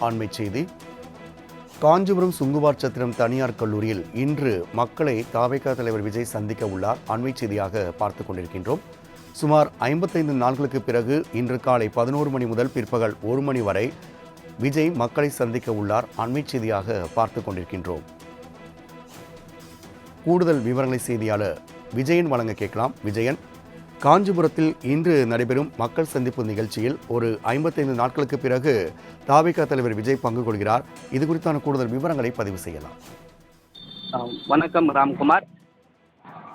ஆண்மை செய்தி. காஞ்சிபுரம் சுங்குவார் சத்திரம் தனியார் கல்லூரியில் இன்று மக்களை தாவேகா தலைவர் விஜய் சந்திக்க உள்ளார். அண்மை செய்தியாக பார்த்து கொண்டிருக்கின்றோம். சுமார் ஐம்பத்தைந்து நாட்களுக்கு பிறகு இன்று காலை பதினோரு மணி முதல் பிற்பகல் ஒரு மணி வரை விஜய் மக்களை சந்திக்க உள்ளார். அண்மை செய்தியாக பார்த்து கொண்டிருக்கின்றோம். கூடுதல் விவரங்களை செய்தியாளர் விஜயன் வழங்க கேட்கலாம். விஜயன் காஞ்சிபுரத்தில் இன்று நடைபெறும் மக்கள் சந்திப்பு நிகழ்ச்சியில் ஒரு ஐம்பத்தைந்து நாட்களுக்கு பிறகு தாவிக தலைவர் விஜய் பங்கு கொள்கிறார். இது குறித்தான கூடுதல் விவரங்களை பதிவு செய்யலாம். வணக்கம் ராம்குமார்.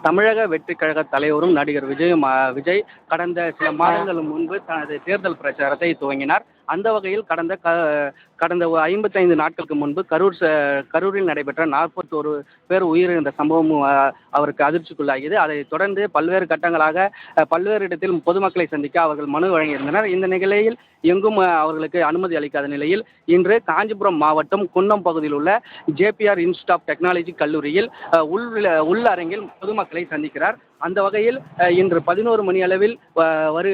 தமிழக வெற்றி கழக தலைவரும் நடிகர் விஜய் விஜய் கடந்த சில மாதங்கள் முன்பு தனது தேர்தல் பிரச்சாரத்தை துவங்கினார். அந்த வகையில் கடந்த க கடந்த ஐம்பத்தைந்து நாட்களுக்கு முன்பு கரூர் ச- கரூரில் நடைபெற்ற நாற்பத்தோரு பேர் உயிரிழந்த சம்பவமும் அவருக்கு அதிர்ச்சிக்குள்ளாகியது. அதைத் தொடர்ந்து பல்வேறு கட்டங்களாக பல்வேறு இடத்தில் பொதுமக்களை சந்திக்க அவர்கள் மனு வழங்கியிருந்தனர். இந்த நிலையில் எங்கும் அவர்களுக்கு அனுமதி அளிக்காத நிலையில் இன்று காஞ்சிபுரம் மாவட்டம் குன்னம் பகுதியில் உள்ள ஜேபிஆர் இன்ஸ்டியூட் ஆஃப் டெக்னாலஜி கல்லூரியில் உள் உள் உள்ளரங்கில் பொதுமக்களை சந்திக்கிறார். அந்த வகையில் இன்று பதினோரு மணி அளவில் வரு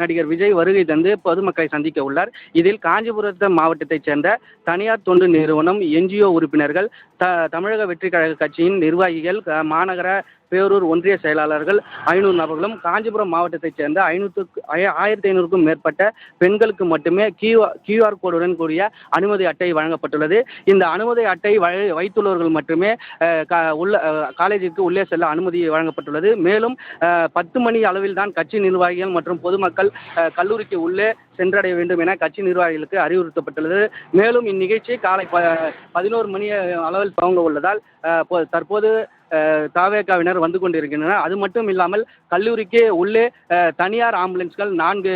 நடிகர் விஜய் வருகை தந்து பொதுமக்களை சந்திக்க உள்ளார். இதில் காஞ்சிபுரத்து மாவட்டத்தைச் சேர்ந்த தனியார் தொண்டு நிறுவனம் என்ஜிஓ உறுப்பினர்கள் த தமிழக வெற்றி கழக கட்சியின் நிர்வாகிகள் மாநகர பேரூர் ஒன்றிய செயலாளர்கள் ஐநூறு நபர்களும் காஞ்சிபுரம் மாவட்டத்தைச் சேர்ந்த ஐநூற்றுக்கு ஆயிரத்தி ஐநூறுக்கும் மேற்பட்ட பெண்களுக்கு மட்டுமே கியூ கியூஆர் கோடுடன் கூடிய அனுமதி அட்டை வழங்கப்பட்டுள்ளது. இந்த அனுமதி அட்டை வைத்துள்ளவர்கள் மட்டுமே உள்ள காலேஜிற்கு உள்ளே செல்ல அனுமதி வழங்கப்பட்டுள்ளது. மேலும் பத்து மணி அளவில் தான் கட்சி நிர்வாகிகள் மற்றும் பொதுமக்கள் கல்லூரிக்கு உள்ளே சென்றடைய வேண்டும் என கட்சி நிர்வாகிகளுக்கு அறிவுறுத்தப்பட்டுள்ளது. மேலும் இந்நிகழ்ச்சி காலை ப பதினோரு மணி அளவில் துவங்க உள்ளதால் தற்போது தாவேக்காவினர் தாவேகாவினர் வந்து கொண்டிருக்கின்றனர். அது மட்டும் இல்லாமல் கல்லூரிக்கு உள்ளே தனியார் ஆம்புலன்ஸ்கள் நான்கு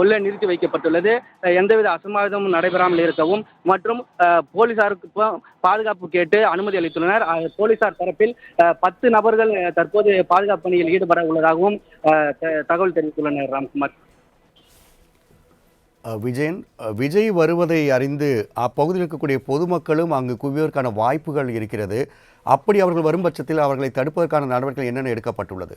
உள்ளே நிறுத்தி வைக்கப்பட்டுள்ளது. எந்தவித அசம்பாவிதமும் நடைபெறாமல் இருக்கவும் மற்றும் போலீசாருக்கு பாதுகாப்பு கேட்டு அனுமதி அளித்துள்ளனர். போலீசார் தரப்பில் பத்து நபர்கள் தற்போது பாதுகாப்பு பணியில் ஈடுபட உள்ளதாகவும் தகவல் தெரிவித்துள்ளனர் ராம்குமார். விஜயன் விஜய் வருவதை அறிந்து அப்பகுதியில் இருக்கக்கூடிய பொதுமக்களும் அங்கு குவிவதற்கான வாய்ப்புகள் இருக்கிறது. அப்படி அவர்கள் வரும் பட்சத்தில் அவர்களை தடுப்பதற்கான நடவடிக்கைகள் என்னென்ன எடுக்கப்பட்டுள்ளது?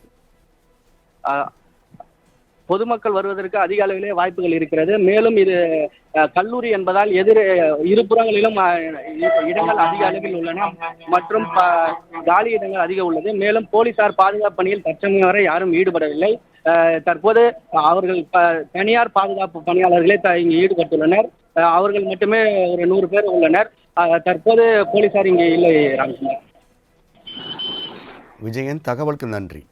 பொதுமக்கள் வருவதற்கு அதிக அளவிலே வாய்ப்புகள் இருக்கிறது. மேலும் இது கல்லூரி என்பதால் எதிர் இருபுறங்களிலும் இடங்கள் அதிக அளவில் உள்ளன. மற்றும் ப- காலி இடங்கள் அதிகம் உள்ளது. மேலும் போலீசார் பாதுகாப்பு பணியில் தற்சமயம் வரை யாரும் ஈடுபடவில்லை. தற்போது அவர்கள் ப- தனியார் பாதுகாப்பு பணியாளர்களே த- இங்கு ஈடுபட்டுள்ளனர். அவர்கள் மட்டுமே ஒரு நூறு பேர் உள்ளனர். தற்போது போலீசார் இங்கே இல்லை ராம்குமார் விஜயன் தகவலுக்கு நன்றி.